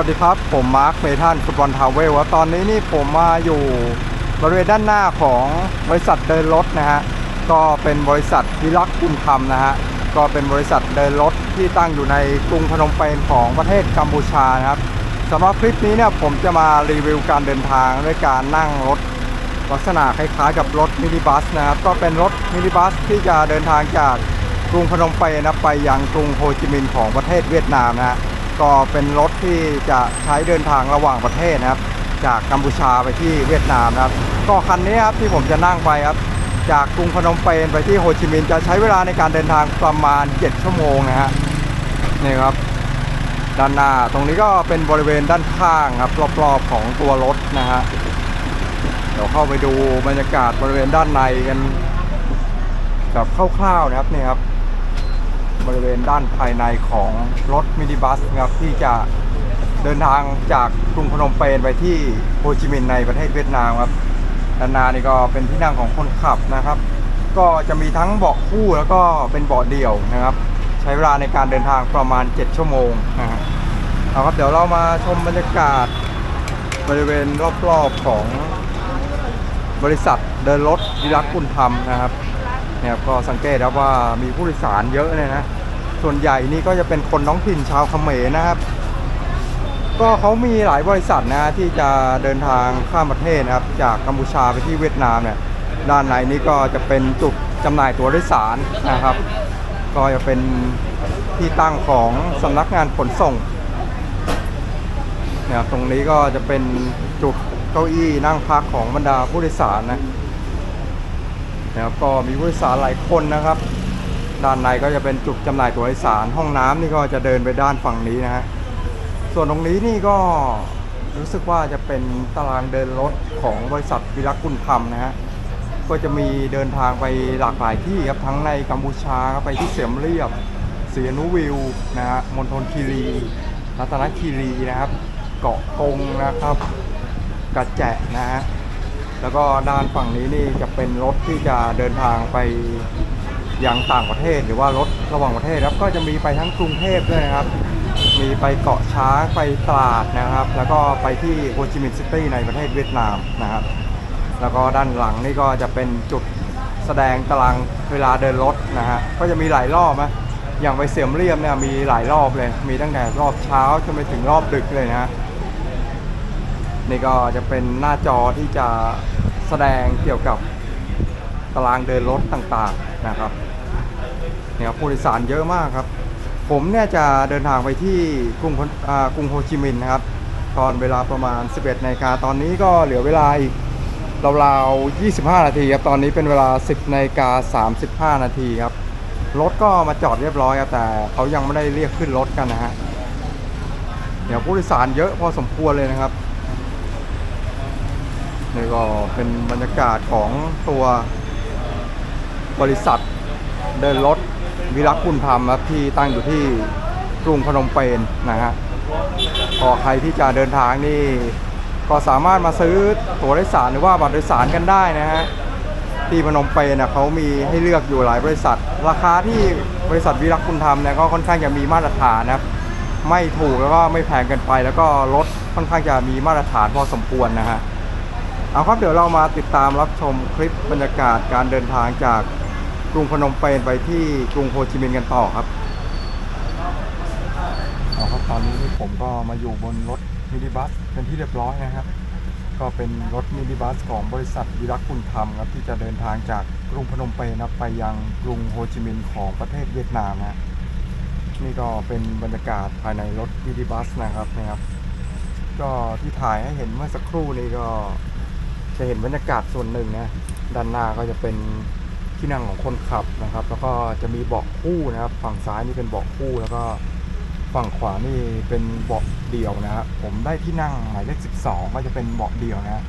วัสดีครับ ผมมาร์คเมทันฟุตบอลทาวเวลว่าตอนนี้นี่ผมมาอยู่บริเวณด้านหน้าของบริษัทเดินรถนะฮะ ก็เป็นบริษัทวิรักคุณธรรมนะฮะ ก็เป็นบริษัทเดินรถที่ตั้งอยู่ในกรุงพนมเปญของประเทศกัมพูชานะครับสำหรับคลิปนี้เนี่ยผมจะมารีวิวการเดินทางด้วยการนั่งรถลักษณะคล้ายๆกับรถมินิบัสนะครับ ก็เป็นรถมินิบัสที่จะเดินทางจากกรุงพนมเปญนะไปยังกรุงโฮจิมินห์ของประเทศเวียดนามนะฮะ ก็เป็นรถที่จะใช้เดินทางระหว่างประเทศนะครับ จากกัมพูชาไปที่เวียดนามนะครับ ก็คันนี้ครับที่ผมจะนั่งไปครับ จากกรุงพนมเปญไปที่โฮจิมินห์จะใช้เวลาในการเดินทางประมาณ 7 ชั่วโมงนะฮะนี่ครับด้านหน้าตรงนี้ก็เป็นบริเวณด้านข้างครับรอบๆของตัวรถนะฮะเดี๋ยวเข้าไปดูบรรยากาศบริเวณด้านในกันแบบคร่าวๆนะครับนี่ครับ บริเวณด้านภายในของรถมินิบัสนะครับที่จะเดินทางจากกรุงพนมเปญไปที่โฮจิมินห์ในประเทศเวียดนามครับด้านหน้านี่ก็เป็นที่นั่งของคนขับนะครับ ก็จะมีทั้งเบาะคู่แล้วก็เป็นเบาะเดี่ยวนะครับ ใช้เวลาในการเดินทางประมาณ 7 ชั่วโมงนะฮะเอาครับเดี๋ยวเรามาชมบรรยากาศบริเวณรอบๆของบริษัทเดินรถวิรักคุณธรรมนะครับ เนี่ยก็สังเกตครับว่ามีผู้โดยสารเยอะเลยนะ ส่วนใหญ่นี่ก็จะเป็นคนท้องถิ่นชาวเขมรนะครับ ก็เขามีหลายบริษัทนะที่จะเดินทางข้ามประเทศนะครับ จากกัมพูชาไปที่เวียดนามเนี่ยด้านในนี้ก็จะเป็นจุดจำหน่ายตั๋วโดยสารนะครับ ก็จะเป็นที่ตั้งของสำนักงานขนส่งเนี่ยตรงนี้ก็จะเป็นจุดเก้าอี้นั่งพักของบรรดาผู้โดยสารนะ นะครับก็มีผู้โดยสารหลายคนนะครับ ด้านในก็จะเป็นจุดจำหน่ายตั๋วโดยสารห้องน้ำนี่ก็จะเดินไปด้านฝั่งนี้นะฮะส่วนตรงนี้นี่ก็รู้สึกว่าจะเป็นตารางเดินรถของบริษัทวิรักุลธรรมนะฮะก็จะมีเดินทางไปหลากหลายที่ครับทั้งในกัมพูชาไปที่เสียมเรียบเสียนุวิวนะฮะมณฑลคีรีรัตนคีรีนะครับ เกาะกงนะครับกระแจะนะฮะ แล้วก็ด้านฝั่งนี้นี่จะเป็นรถที่จะเดินทางไปยังต่างประเทศ หรือว่ารถระหว่างประเทศครับก็จะมีไปทั้งกรุงเทพด้วยนะครับ มีไปเกาะช้างไปตราดนะครับ แล้วก็ไปที่โฮจิมินห์ซิตี้ในประเทศเวียดนามนะครับ แล้วก็ด้านหลังนี่ก็จะเป็นจุดแสดงตารางเวลาเดินรถนะฮะก็จะมีหลายรอบนะอย่างไปเสียมเรียบเนี่ยมีหลายรอบเลย มีตั้งแต่รอบเช้าจนไปถึงรอบดึกเลยนะฮะ นี่ก็จะเป็นหน้าจอที่จะแสดงเกี่ยวกับตารางเดินรถต่างๆนะครับเนี่ยผู้โดยสารเยอะมากครับ ผมเนี่ยจะเดินทางไปที่กรุงกรุงโฮจิมินห์นะครับ ตอนเวลาประมาณ 11นาฬิกาตอนนี้ก็เหลือเวลาอีกราวๆ25 นาทีครับ ตอนนี้เป็นเวลา 10นาฬิกา35 นาทีครับ รถก็มาจอดเรียบร้อยครับแต่เขายังไม่ได้เรียกขึ้นรถกันนะฮะเดี๋ยวผู้โดยสารเยอะพอสมควรเลยนะครับ นี่ก็เป็นบรรยากาศของตัวบริษัทเดินรถวิรักคุณธรรมครับที่ตั้งอยู่ที่กรุงพนมเปญนะฮะก็ใครที่จะเดินทางนี่ ก็สามารถมาซื้อตั๋วโดยสารหรือว่าบัตรโดยสารกันได้นะฮะที่พนมเปญนะเขามีให้เลือกอยู่หลายบริษัท ราคาที่บริษัทวิรักคุณธรรมเนี่ยก็ค่อนข้างจะมีมาตรฐานนะครับไม่ถูกแล้วก็ไม่แพงเกินไป แล้วก็รถค่อนข้างจะมีมาตรฐานพอสมควรนะฮะ เอาครับเดี๋ยวเรามาติดตามรับชมคลิปบรรยากาศการเดินทางจากกรุงพนมเปญไปที่กรุงโฮจิมินห์กันต่อครับเอาครับตอนนี้ผมก็มาอยู่บนรถมินิบัสเป็นที่เรียบร้อยนะครับ ก็เป็นรถมินิบัสของบริษัทวิรักคุณธรรมครับที่จะเดินทางจากกรุงพนมเปญนะไปยังกรุงโฮจิมินห์ของประเทศเวียดนามนะนี่ก็เป็นบรรยากาศภายในรถมินิบัสนะครับนะครับ ก็ที่ถ่ายให้เห็นเมื่อสักครู่นี้ก็ จะเห็นบรรยากาศส่วนหนึ่งนะด้านหน้าก็จะเป็นที่นั่งของคนขับนะครับ แล้วก็จะมีเบาะคู่นะครับ ฝั่งซ้ายนี่เป็นเบาะคู่แล้วก็ฝั่งขวานี่เป็นเบาะเดี่ยวนะครับผมได้ที่นั่งหมายเลข 12 ก็จะเป็นเบาะเดี่ยวนะ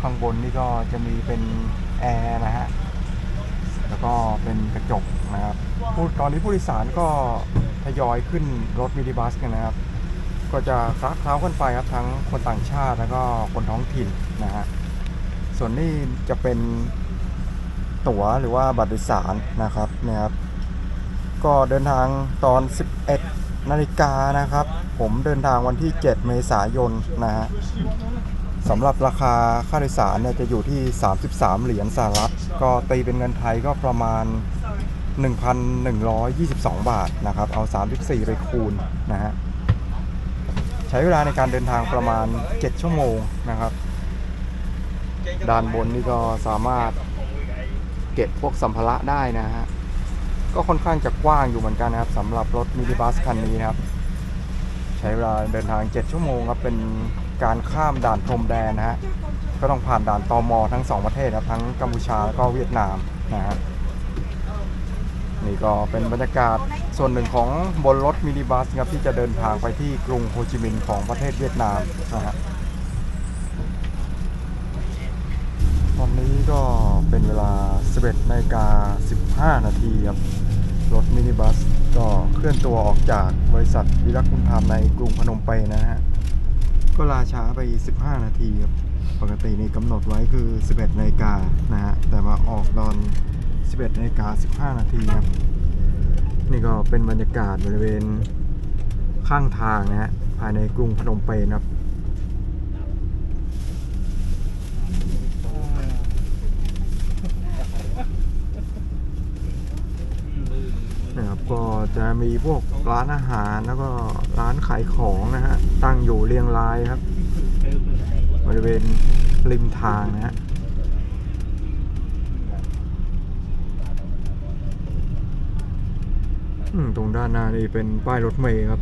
ข้างบนนี่ก็จะมีเป็นแอร์นะฮะแล้วก็เป็นกระจกนะครับผู้ตอนนี้ผู้โดยสารก็ทยอยขึ้นรถมินิบัสกันนะครับ ก็จะคล้าเคล้ากันไปครับทั้งคนต่างชาติแล้วก็คนท้องถิ่นนะฮะ ส่วนนี้จะเป็นตั๋วหรือว่าบัตรโดยสารนะครับเนี่ยครับก็เดินทางตอน11 11นาฬิกานะครับ ผมเดินทางวันที่ 7 เมษายนนะฮะสำหรับราคาค่าโดยสารเนี่ยจะอยู่ที่ 33 เหรียญสหรัฐ ก็ตีเป็นเงินไทยก็ประมาณ 1,122 บาทนะครับ เอา 34 ไปคูณนะฮะ ใช้เวลาในการเดินทางประมาณ 7 ชั่วโมงนะครับ ด้านบนนี่ก็สามารถเก็บพวกสัมภาระได้นะฮะ ก็ค่อนข้างจะกว้างอยู่เหมือนกันนะครับสำหรับรถมินิบัสคันนี้นะครับ ใช้เวลาเดินทาง 7 ชั่วโมงครับ เป็นการข้ามด่านพรมแดนนะฮะ ก็ต้องผ่านด่านตอมอทั้งสองประเทศนะครับ ทั้งกัมพูชาแล้วก็เวียดนามนะฮะ นี่ก็เป็นบรรยากาศส่วนหนึ่งของบนรถมินิบัสครับที่จะเดินทางไปที่กรุงโฮจิมินห์ของประเทศเวียดนามนะฮะ ต อนนี้ก็เป็นเวลา 11นาฬิกา15 นาทีครับ รถมินิบัสก็เคลื่อนตัวออกจากบริษัทวิรักคุณธรรมในกรุงพนมเปญนะฮะ ก็ลาช้าไป 15 นาทีครับ ปกตินี่กำหนดไว้คือ 11นาฬิกานะฮะ แต่มาออกตอน 11นาฬิกา15 นาทีครับ นี่ก็เป็นบรรยากาศบริเวณข้างทางนะฮะ ภายในกรุงพนมเปญครับนะครับก็ จะมีพวกร้านอาหารแล้วก็ร้านขายของนะฮะ ตั้งอยู่เรียงรายครับ บริเวณริมทางนะฮะตรงด้านหน้านี่เป็นป้ายรถเมล์ครับ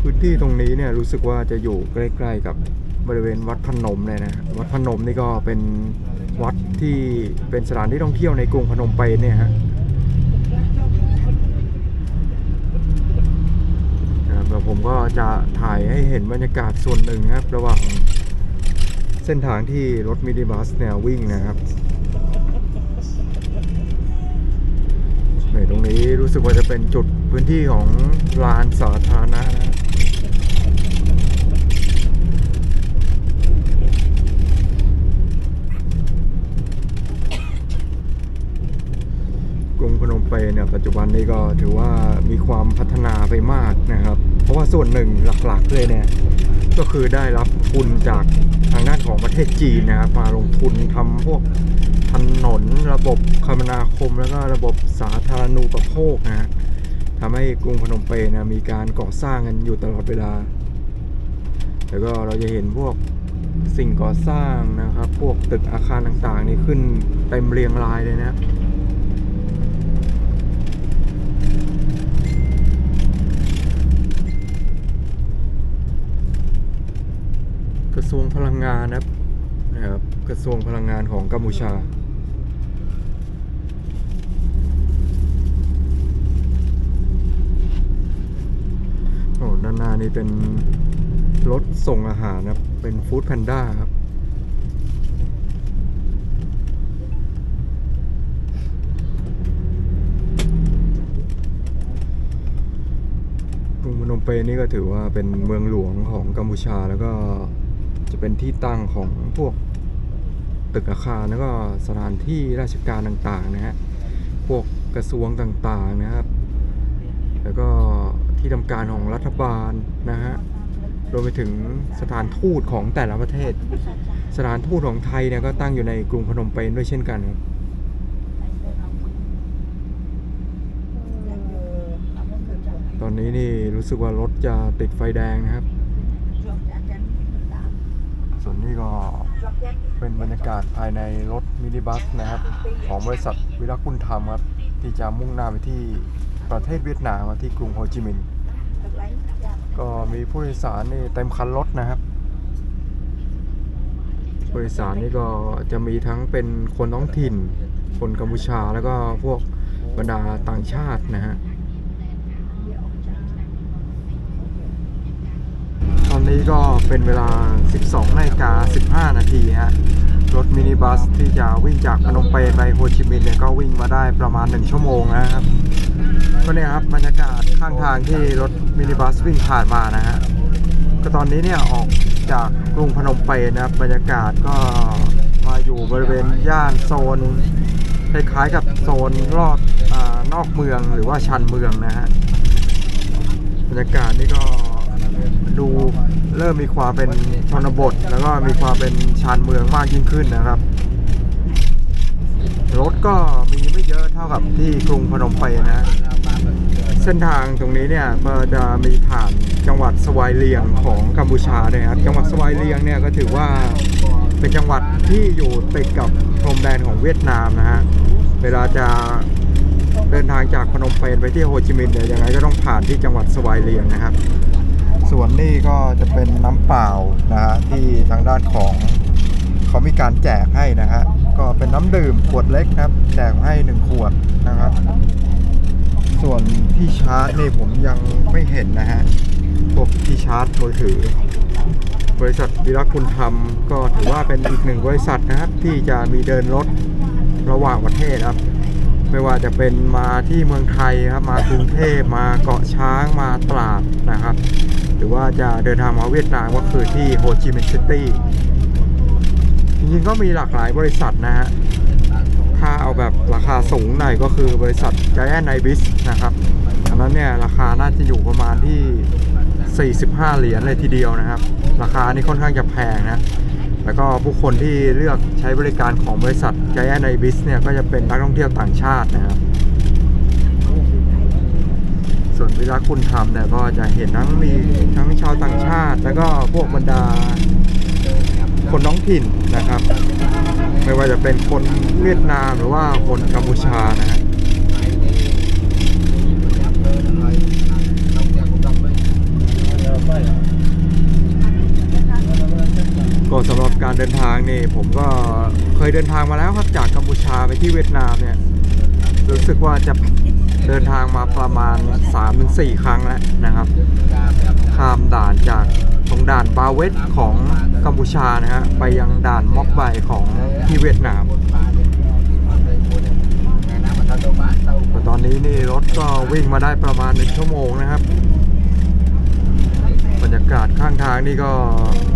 พื้นที่ตรงนี้เนี่ยรู้สึกว่าจะอยู่ใกล้ๆกับบริเวณวัดพนมเลยนะ วัดพนมนี่ก็เป็นวัด ที่เป็นสถานที่ท่องเที่ยวในกรุงพนมเปญเนี่ยฮะนะครับแล้วผมก็จะถ่ายให้เห็นบรรยากาศส่วนหนึ่งนะครับ ระหว่างเส้นทางที่รถมินิบัสเนี่ยวิ่งนะครับในตรงนี้รู้สึกว่าจะเป็นจุดพื้นที่ของลานสาธารณะนะ กรุง พนมเปญเนี่ยปัจจุบันนี้ก็ถือว่ามีความพัฒนาไปมากนะครับ เพราะว่าส่วนหนึ่งหลักๆเลยเนี่ยก็คือได้รับทุนจากทางด้านของประเทศจีนนะครับมาลงทุนทำพวกถนนระบบคมนาคมแล้วก็ระบบสาธารณูปโภคนะฮะทำให้กรุงพนมเปญนะมีการก่อสร้างกันอยู่ตลอดเวลา แล้วก็เราจะเห็นพวกสิ่งก่อสร้างนะครับ พวกตึกอาคารต่างๆ นี่ขึ้นเต็มเรียงรายเลยนะ กระ ทรวงพลังงานนะครับนะครับกระทรวงพลังงานของกัมพูชา โอ้ด้านหน้านี่เป็นรถส่งอาหารนะครับ เป็นฟู้ดแพนด้าครับกรุงพนมเปญนี่ก็ถือว่าเป็นเมืองหลวงของกัมพูชาแล้วก็ จะเป็นที่ตั้งของพวกตึกอาคารแล้วก็สถานที่ราชการต่างๆนะฮะ พวกกระทรวงต่างๆนะครับ แล้วก็ที่ทำการของรัฐบาลนะฮะ รวมไปถึงสถานทูตของแต่ละประเทศ สถานทูตของไทยเนี่ยก็ตั้งอยู่ในกรุงพนมเปญด้วยเช่นกันครับตอนนี้นี่รู้สึกว่ารถจะติดไฟแดงนะครับ ส่วนนี้ก็เป็นบรรยากาศภายในรถมินิบัสนะครับ ของบริษัทวิรักบุญธรรมครับ ที่จะมุ่งหน้าไปที่ประเทศเวียดนามที่กรุงโฮจิมินห์ก็มีผู้โดยสารนี่เต็มคันรถนะครับ ผู้โดยสารนี่ก็จะมีทั้งเป็นคนท้องถิ่น คนกัมพูชาแล้วก็พวกบรรดาต่างชาตินะฮะ ตอ นี้ก็เป็นเวลา 12นาฬิกา15 นาทีฮะ รถมินิบัสที่จะวิ่งจากพนมเปญไปโฮจิมินห์เนี่ยก็วิ่งมาได้ประมาณ 1 ชั่วโมงนะครับ ก็เนี่ยครับบรรยากาศข้างทางที่รถมินิบัสวิ่งผ่านมานะฮะ ก็ตอนนี้เนี่ยออกจากกรุงพนมเปญนะครับบรรยากาศก็มาอยู่บริเวณย่านโซนคล้ายๆกับโซนรอบอนอกเมืองหรือว่าชันเมืองนะฮะบรรยากาศนี่ก็ดู เริ่มมีความเป็นชนบท แล้วก็มีความเป็นชานเมืองมากยิ่งขึ้นนะครับ รถก็มีไม่เยอะเท่ากับที่กรุงพนมเปญนะ เส้นทางตรงนี้เนี่ยก็จะมีผ่านจังหวัดสวายเลียงของกัมพูชาด้วยครับ จังหวัดสวายเลียงเนี่ยก็ถือว่าเป็นจังหวัดที่อยู่ติดกับพรมแดนของเวียดนามนะฮะ เวลาจะเดินทางจากพนมเปญไปที่โฮจิมินห์เนี่ยยังไงก็ต้องผ่านที่จังหวัดสวายเลียงนะครับ ส่วนนี้ก็จะเป็นน้ำเปล่านะฮะที่ทางด้านของเขามีการแจกให้นะฮะก็เป็นน้ำดื่มขวดเล็กครับ แจกให้หนึ่งขวดนะครับ ส่วนที่ชาร์จนี่ผมยังไม่เห็นนะฮะพวกที่ชาร์จมือถือบริษัทวิรักคุณธรรมก็ถือว่าเป็นอีกหนึ่งบริษัทนะครับ ที่จะมีเดินรถระหว่างประเทศครับ ไม่ว่าจะเป็นมาที่เมืองไทยครับ มากรุงเทพมาเกาะช้างมาตราดนะครับ หรือว่าจะเดินทางมาเวียดนามก็คือที่โฮจิมินห์ซิตี้จริงๆก็มีหลากหลายบริษัทนะฮะถ้าเอาแบบราคาสูงหน่อยก็คือบริษัท Giant i b i s นะครับอันนั้นเนี่ยราคาน่าจะอยู่ประมาณที่ 45 เหรียญเลยทีเดียวนะครับ ราคานี่ค่อนข้างจะแพงนะ แล้วก็ผู้คนที่เลือกใช้บริการของบริษัท Giant i b i s เนี่ยก็จะเป็นนักท่องเที่ยวต่างชาตินะครับ ส่วนวิรัคุณธรรมเนี่ยก็จะเห็นทั้งมีทั้งชาวต่างชาติ แล้วก็พวกบรรดาคนท้องถิ่นนะครับ ไม่ว่าจะเป็นคนเวียดนามหรือว่าคนกัมพูชานะฮะก็สำหรับการเดินทางนี่ผมก็เคยเดินทางมาแล้วครับจากกัมพูชาไปที่เวียดนามเนี่ยรู้สึกว่าจะ เดินทางมาประมาณ 3-4 ครั้งแล้วนะครับ ข้ามด่านจากตรงด่านบาเวตของกัมพูชานะฮะไปยังด่านม็อกไบของที่เวียดนามแต่ตอนนี้นี่รถก็วิ่งมาได้ประมาณ1ชั่วโมงนะครับ บรรยากาศข้างทางนี่ก็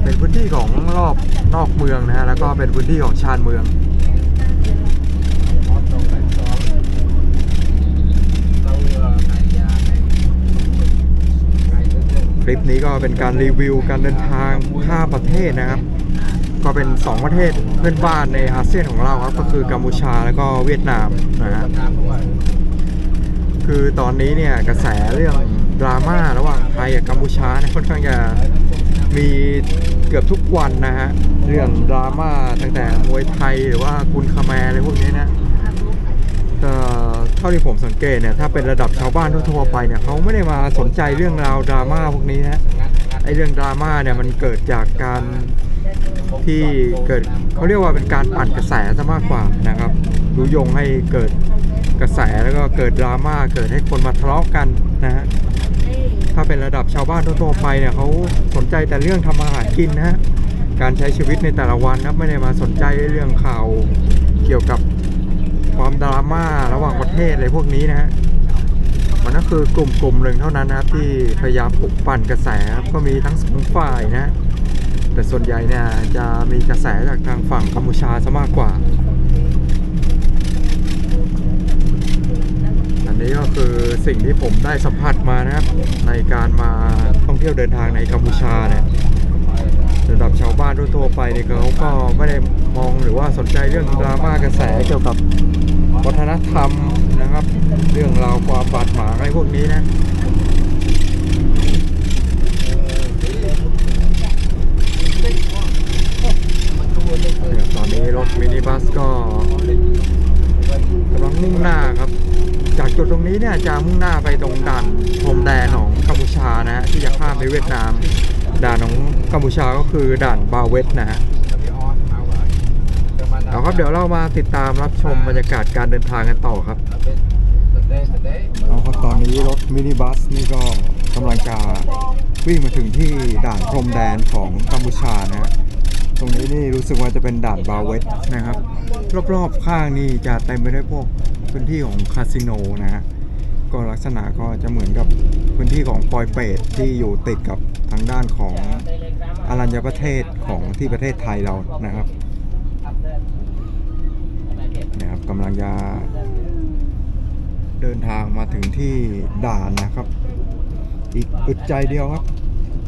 เป็นพื้นที่ของรอบนอกเมืองนะฮะแล้วก็เป็นพื้นที่ของชานเมือง ค ลิปนี้ก็เป็นการรีวิวการเดินทางข้ามประเทศนะครับ ก็เป็น 2 ประเทศเพื่อนบ้านในอาเซียนของเราครับ ก็คือกัมพูชาแล้วก็เวียดนามนะฮะคือตอนนี้เนี่ยกระแสเรื่องดราม่าระหว่างไทยกับกัมพูชาเนี่ยค่อนข้างจะมีเกือบทุกวันนะฮะเรื่องดราม่าตั้งแต่มวยไทยหรือว่ากุนคาแมร์อะไรพวกนี้นะ ก็เท่าที่ผมสังเกตเนี่ยถ้าเป็นระดับชาวบ้านทั่วๆไปเนี่ยเขาไม่ได้มาสนใจเรื่องราวดราม่าพวกนี้นะไอเรื่องดราม่าเนี่ยมันเกิดจากการที่เกิดเขาเรียกว่าเป็นการปั่นกระแสซะมากกว่านะครับยุยงให้เกิดกระแสแล้วก็เกิดดราม่าเกิดให้คนมาทะเลาะกันนะฮะถ้าเป็นระดับชาวบ้านทั่วๆไปเนี่ยเขาสนใจแต่เรื่องทำมาหากินนะฮะการใช้ชีวิตในแต่ละวันนะครับไม่ได้มาสนใจเรื่องข่าวเกี่ยวกับ ความดราม่าระหว่างประเทศอะไรพวกนี้นะฮะมันก็คือกลุ่มกลุ่มหนึ่งเท่านั้นนะครับ ที่พยายามปลุกปั่นกระแสครับก็มีทั้งสองฝ่ายนะ แต่ส่วนใหญ่เนี่ยจะมีกระแสจากทางฝั่งกัมพูชาซะมากกว่า อันนี้ก็คือสิ่งที่ผมได้สัมผัสมานะครับ ในการมาท่องเที่ยวเดินทางในกัมพูชาเนี่ย ระดับชาวบ้านทั่วๆไปเนี่ยเขาก็ไม่ได้มองหรือว่าสนใจเรื่องดราม่ากระแสเกี่ยวกับวัฒนธรรมนะครับ เรื่องราวความบาดหมางอะไรพวกนี้นะตอนนี้รถมินิบัสก็กำลังมุ่งหน้าครับ จากจุดตรงนี้เนี่ยจะมุ่งหน้าไปตรงด่านพรมแดนของกัมพูชานะฮะที่จะข้ามไปเวียดนาม ด่านของกัมพูชาก็คือด่านบาเวตนะฮะเอาครับเดี๋ยวเรามาติดตามรับชมบรรยากาศการเดินทางกันต่อครับเอาครับตอนนี้รถมินิบัสนี่ก็กำลังจะวิ่งมาถึงที่ด่านพรมแดนของกัมพูชานะฮะตรงนี้นี่รู้สึกว่าจะเป็นด่านบาเวตนะครับ รอบๆข้างนี่จะเต็มไปด้วยพวกพื้นที่ของคาสิโนนะฮะก็ลักษณะก็จะเหมือนกับพื้นที่ของปอยเปตที่อยู่ติดกับางด้านของอรัญญประเทศของที่ประเทศไทยเรานะครับนะครับกำลังจะเดินทางมาถึงที่ด่านนะครับ อีกอึดใจเดียวครับ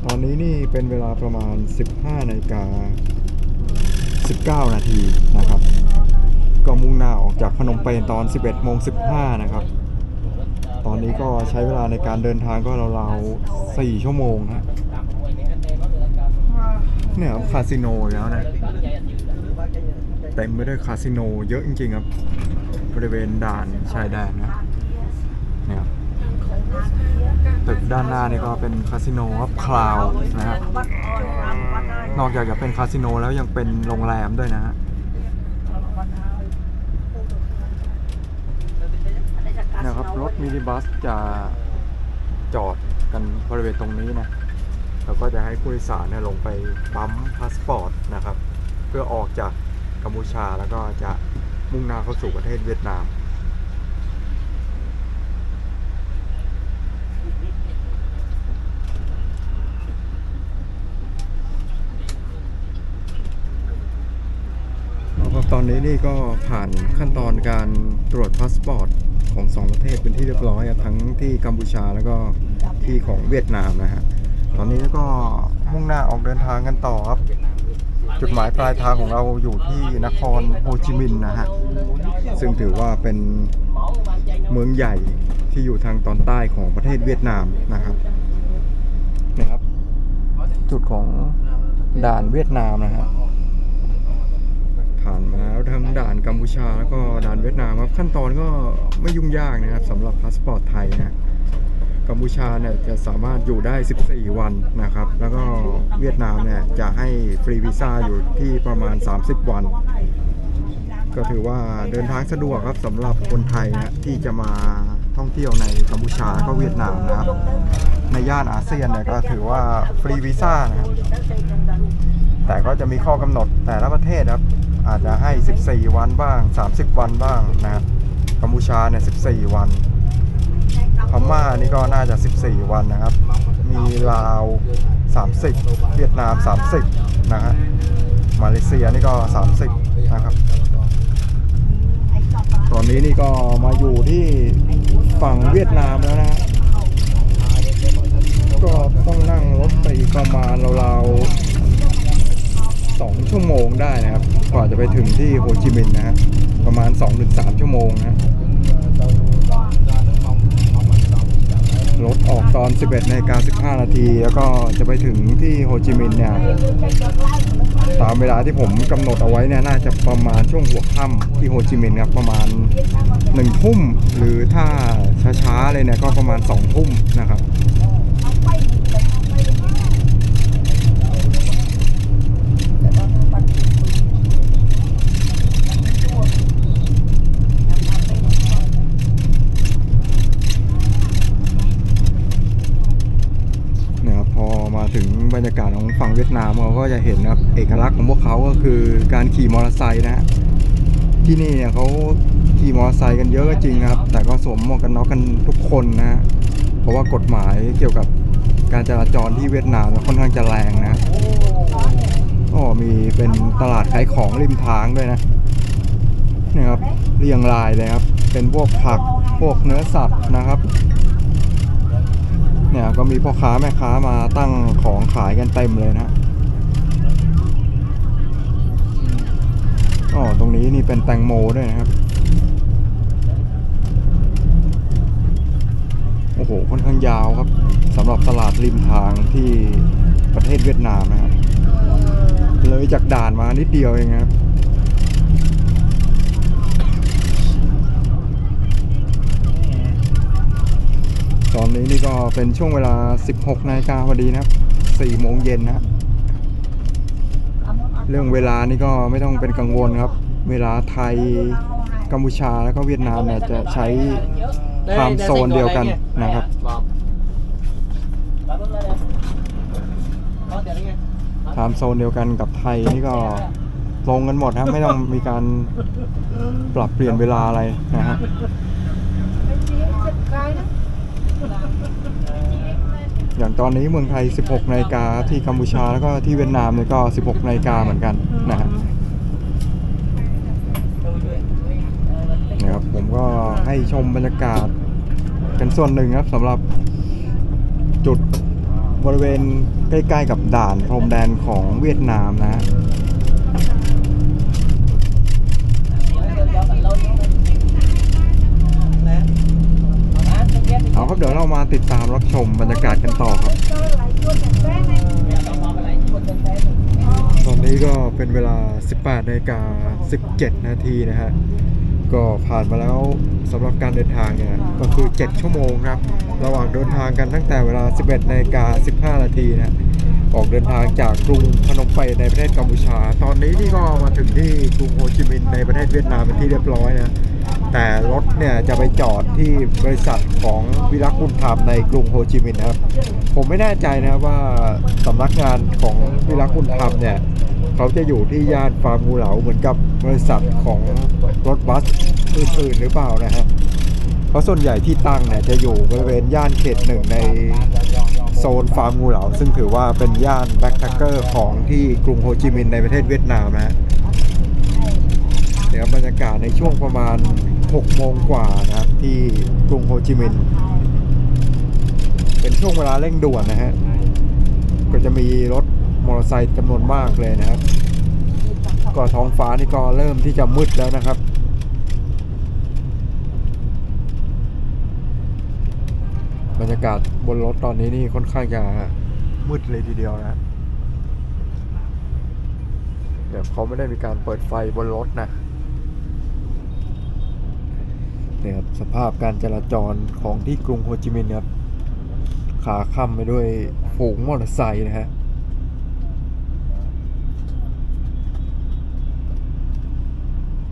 ตอนนี้นี่เป็นเวลาประมาณ 15นาฬิกา19 นาทีนะครับ ก็มุ่งหน้าออกจากพนมเปญตอน 11โมง15 นะครับ ตอนนี้ก็ใช้เวลาในการเดินทางก็ราวๆ4ชั่วโมงฮะ เนี่ยครับคาสิโนแล้วนะเต็มไปด้วยคาสิโนเยอะจริงๆครับ บริเวณด่านชายแดนนะเนี่ยครับตึกด้านหน้านี่ก็เป็นคาสิโนครับคลาวนะฮะนอกจากจะเป็นคาสิโนแล้วยังเป็นโรงแรมด้วยนะฮะนะครับรถมินิบัสจะจอดกันบริเวณตรงนี้นะ แล้วก็จะให้ผู้โดยสารเนี่ยลงไปปั๊มพาสปอร์ตนะครับ เพื่อออกจากกัมพูชาแล้วก็จะมุ่งหน้าเข้าสู่ประเทศเวียดนามแล้วตอนนี้นี่ก็ผ่านขั้นตอนการตรวจพาสปอร์ตของสองประเทศเป็นที่เรียบร้อยทั้งที่กัมพูชาแล้วก็ที่ของเวียดนามนะฮะ ตอนนี้ก็มุ่งหน้าออกเดินทางกันต่อครับ จุดหมายปลายทางของเราอยู่ที่นครโฮจิมินห์นะฮะ ซึ่งถือว่าเป็นเมืองใหญ่ที่อยู่ทางตอนใต้ของประเทศเวียดนามนะครับนะครับ จุดของด่านเวียดนามนะฮะผ่านมาแล้วทั้งด่านกัมพูชาแล้วก็ด่านเวียดนามครับขั้นตอนก็ไม่ยุ่งยากนะครับสำหรับพาสปอร์ตไทยนะ กัมพูชาเนี่ยจะสามารถอยู่ได้ 14 วันนะครับ แล้วก็เวียดนามเนี่ยจะให้ฟรีวีซ่าอยู่ที่ประมาณ 30 วัน ก็ถือว่าเดินทางสะดวกครับสำหรับคนไทยนะที่จะมาท่องเที่ยวในกัมพูชาแล้วก็เวียดนามนะครับในย่านอาเซียนเนี่ยก็ถือว่าฟรีวีซ่านะครับแต่ก็จะมีข้อกำหนดแต่ละประเทศครับอาจจะให้ 14 วันบ้าง 30 วันบ้างนะครับกัมพูชาเนี่ย 14 วัน นี่ก็น่าจะ 14 วันนะครับ มีลาว 30 เวียดนาม 30 นะฮะมาเลเซียนี่ก็ 30 นะครับ ตอนนี้นี่ก็มาอยู่ที่ฝั่งเวียดนามแล้วนะ ก็ต้องนั่งรถไปประมาณราวๆสองชั่วโมงได้นะครับ กว่าจะไปถึงที่โฮจิมินห์นะฮะ ประมาณ 2-3 ชั่วโมงนะ รถออกตอน 11นาฬิกา15 นาที แล้วก็จะไปถึงที่โฮจิมินห์เนี่ย ตามเวลาที่ผมกำหนดเอาไว้เนี่ย น่าจะประมาณช่วงหัวค่ำที่โฮจิมินห์ครับ ประมาณ1ทุ่ม หรือถ้าช้าๆเลยเนี่ย ก็ประมาณ2ทุ่มนะครับนะครับพอมาถึงบรรยากาศของฝั่งเวียดนามเรา ก็จะเห็นนะครับเอกลักษณ์ของพวกเขาก็คือการขี่มอเตอร์ไซค์นะฮะที่นี่เนี่ยเขาขี่มอเตอร์ไซค์กันเยอะก็จริงครับ แต่ก็สวมหมวกกันน็อกกันทุกคนนะฮะเพราะว่ากฎหมายเกี่ยวกับการจราจรที่เวียดนามค่อนข้างจะแรงนะก็มีเป็นตลาดขายของริมทางด้วยนะนี่ครับเรียงรายเลยครับ เป็นพวกผักพวกเนื้อสัตว์นะครับเนี่ยก็มีพ่อค้าแม่ค้ามาตั้งของขายกันเต็มเลยนะ อ๋อตรงนี้นี่เป็นแตงโมด้วยนะครับ โอ้โห ค่อนข้างยาวครับสำหรับตลาดริมทางที่ประเทศเวียดนามนะครับ เลยจากด่านมานิดเดียวเองครับตอนนี้นี่ก็เป็นช่วงเวลา 16นาฬิกาพอดีนะครับ 4 โมงเย็นนะครับ เรื่องเวลานี่ก็ไม่ต้องเป็นกังวลครับ เวลาไทยกัมพูชาแล้วก็เวียดนามเนี่ยจะใช้ไทม์โซนเดียวกันนะครับ ไทม์โซนเดียวกันกับไทยนี่ก็ตรงกันหมดครับไม่ต้องมีการปรับเปลี่ยนเวลาอะไรนะฮะ อย่างตอนนี้เมืองไทย 16นาฬิกาที่กัมพูชาแล้วก็ที่เวียดนามเนี่ยก็ 16นาฬิกาเหมือนกันนะฮะครับผมก็ให้ชมบรรยากาศกันส่วนหนึ่งครับสำหรับจุดบริเวณใกล้ ๆ กับด่านพรมแดนของเวียดนามนะฮะ เอาครับเดี๋ยวเรามาติดตามรับชมบรรยากาศกันต่อครับ ตอนนี้ก็เป็นเวลา 18นาฬิกา17 นาทีนะฮะ ก็ผ่านมาแล้วสำหรับการเดินทางเนี่ยก็คือ 7 ชั่วโมงครับ ระหว่างเดินทางกันตั้งแต่เวลา 11นาฬิกา15 นาทีนะออกเดินทางจากกรุงพนมเปญในประเทศกัมพูชา ตอนนี้นี่ก็มาถึงที่กรุงโฮจิมินห์ในประเทศเวียดนามเป็นที่เรียบร้อยนะ แต่รถเนี่ยจะไปจอดที่บริษัทของวิรักบุญธรรมในกรุงโฮจิมินห์นะครับ ผมไม่แน่ใจนะว่าสำนักงานของวิรักบุญธรรมเนี่ยเขาจะอยู่ที่ย่านฟาร์มงูเหลาเหมือนกับบริษัทของรถบัสอื่นๆหรือเปล่านะฮะเพราะส่วนใหญ่ที่ตั้งเนี่ยจะอยู่บริเวณย่านเขตหนึ่งในโซนฟาร์มงูเหลาซึ่งถือว่าเป็นย่านแบ็คแพคเกอร์ของที่กรุงโฮจิมินห์ในประเทศเวียดนามนะฮะเดี๋ยวบรรยากาศในช่วงประมาณ 6โมงกว่านะครับ ที่กรุงโฮจิมินห์เป็นช่วงเวลาเร่งด่วนนะฮะ ก็จะมีรถมอเตอร์ไซค์จำนวนมากเลยนะครับ ก็ท้องฟ้านี่ก็เริ่มที่จะมืดแล้วนะครับ บรรยากาศบนรถตอนนี้นี่ค่อนข้างจะมืดเลยทีเดียวนะเดี๋ยวเขาไม่ได้มีการเปิดไฟบนรถนะเนี่ยครับ สภาพการจราจรของที่กรุงโฮจิมินห์ครับขาค่ำไปด้วยฝูงมอเตอร์ไซค์นะฮะ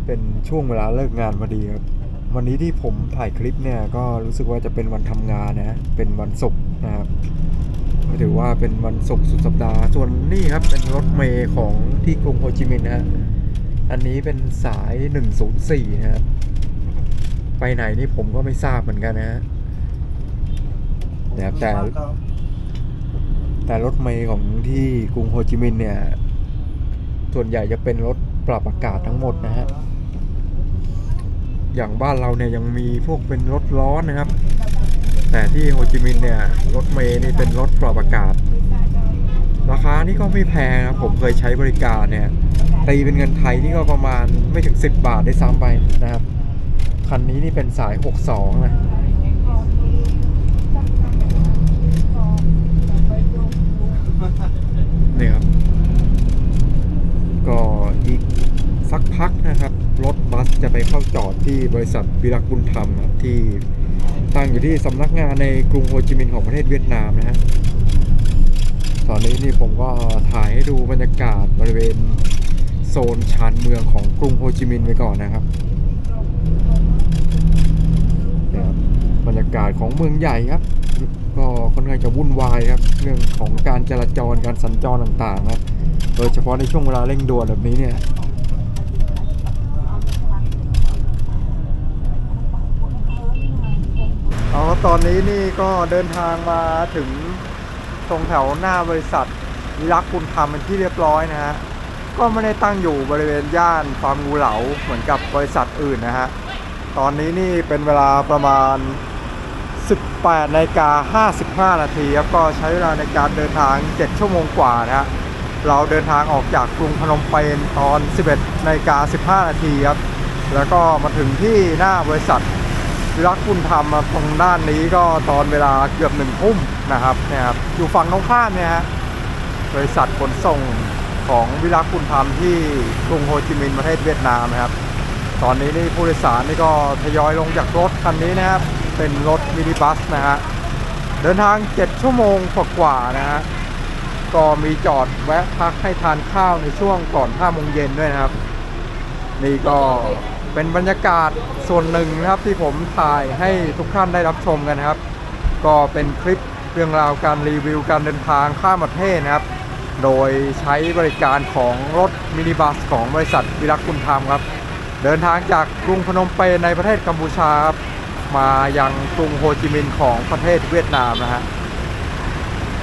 เป็นช่วงเวลาเลิกงานพอดีครับ วันนี้ที่ผมถ่ายคลิปเนี่ยก็รู้สึกว่าจะเป็นวันทำงานนะเป็นวันศุกร์นะครับถือว่าเป็นวันศุกร์สุดสัปดาห์ส่วนนี่ครับเป็นรถเมย์ของที่กรุงโฮจิมินห์นะฮะอันนี้เป็นสาย 104 นะครับ ไปไหนนี่ผมก็ไม่ทราบเหมือนกันนะฮะนะครับแต่แต่รถเมย์ของที่กรุงโฮจิมินห์เนี่ย ส่วนใหญ่จะเป็นรถปรับอากาศทั้งหมดนะฮะ อย่างบ้านเราเนี่ยยังมีพวกเป็นรถร้อนนะครับ แต่ที่โฮจิมินห์เนี่ย รถเมย์นี่เป็นรถปรับอากาศ ราคานี่ก็ไม่แพงนะผมเคยใช้บริการเนี่ยตีเป็นเงินไทยนี่ก็ประมาณไม่ถึง 10 บาทได้ซ้ำไปนะครับ คันนี้นี่เป็นสาย 62 นะ นี่ครับ ก็อีกสักพักนะครับ รถบัสจะไปเข้าจอดที่บริษัทวิรักบุญธรรมครับที่ตั้งอยู่ที่สำนักงานในกรุงโฮจิมินห์ของประเทศเวียดนามนะฮะ ตอนนี้นี่ผมก็ถ่ายให้ดูบรรยากาศบริเวณโซนชานเมืองของกรุงโฮจิมินห์ไว้ก่อนนะครับเนี่ยค รับรรยากาศของเมืองใหญ่ครับ ก็ค่อนข้างจะวุ่นวายครับ เรื่องของการจราจรการสัญจรต่างๆนะโดยเฉพาะในช่วงเวลาเร่งด่วนแบบนี้เนี่ยเอาครับตอนนี้นี่ก็เดินทางมาถึงตรงแถวหน้าบริษัทวิรักคุณธรรมเป็นที่เรียบร้อยนะฮะก็ไม่ได้ตั้งอยู่บริเวณย่านฟาร์มงูเหลาเหมือนกับบริษัทอื่นนะฮะ ตอนนี้นี่เป็นเวลาประมาณ 18นาฬิกา55 นาทีครับก็ใช้เวลาในการเดินทาง 7 ชั่วโมงกว่านะฮะเราเดินทางออกจากกรุงพนมเปญตอน 11นาฬิกา15 นาทีครับแล้วก็มาถึงที่หน้าบริษัทวิรักคุณธรรมตรงด้านนี้ก็ตอนเวลาเกือบหนึ่งทุ่มนะครับเนี่ยครับอยู่ฝั่งตรงข้ามเนี่ยฮะบริษัทขนส่งของวิรักคุณธรรมที่กรุงโฮจิมินห์ประเทศเวียดนามนะครับ ตอนนี้นี่ผู้โดยสารนี่ก็ทยอยลงจากรถคันนี้นะครับ เป็นรถมินิบัสนะฮะ เดินทาง 7 ชั่วโมงกว่าๆนะฮะ ก็มีจอดแวะพักให้ทานข้าวในช่วงก่อน5โมงเย็นด้วยนะครับ นี่ก็เป็นบรรยากาศส่วนหนึ่งนะครับที่ผมถ่ายให้ทุกท่านได้รับชมกันนะครับ ก็เป็นคลิปเรื่องราวการรีวิวการเดินทางข้ามประเทศนะครับ โดยใช้บริการของรถมินิบัสของบริษัทวิรักคุณธรรมครับ เดินทางจากกรุงพนมเปญในประเทศกัมพูชาครับ มายังกรุงโฮจิมินห์ของประเทศเวียดนามนะฮะ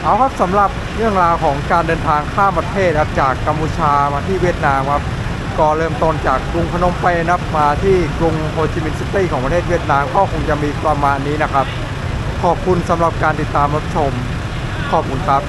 เอาครับสำหรับเรื่องราวของการเดินทางข้ามประเทศจากกัมพูชามาที่เวียดนามครับก็เริ่มต้นจากกรุงพนมเปญนะครับมาที่กรุงโฮจิมินห์ซิตี้ของประเทศเวียดนามก็คงจะมีประมาณนี้นะครับ ขอบคุณสำหรับการติดตามรับชม ขอบคุณครับ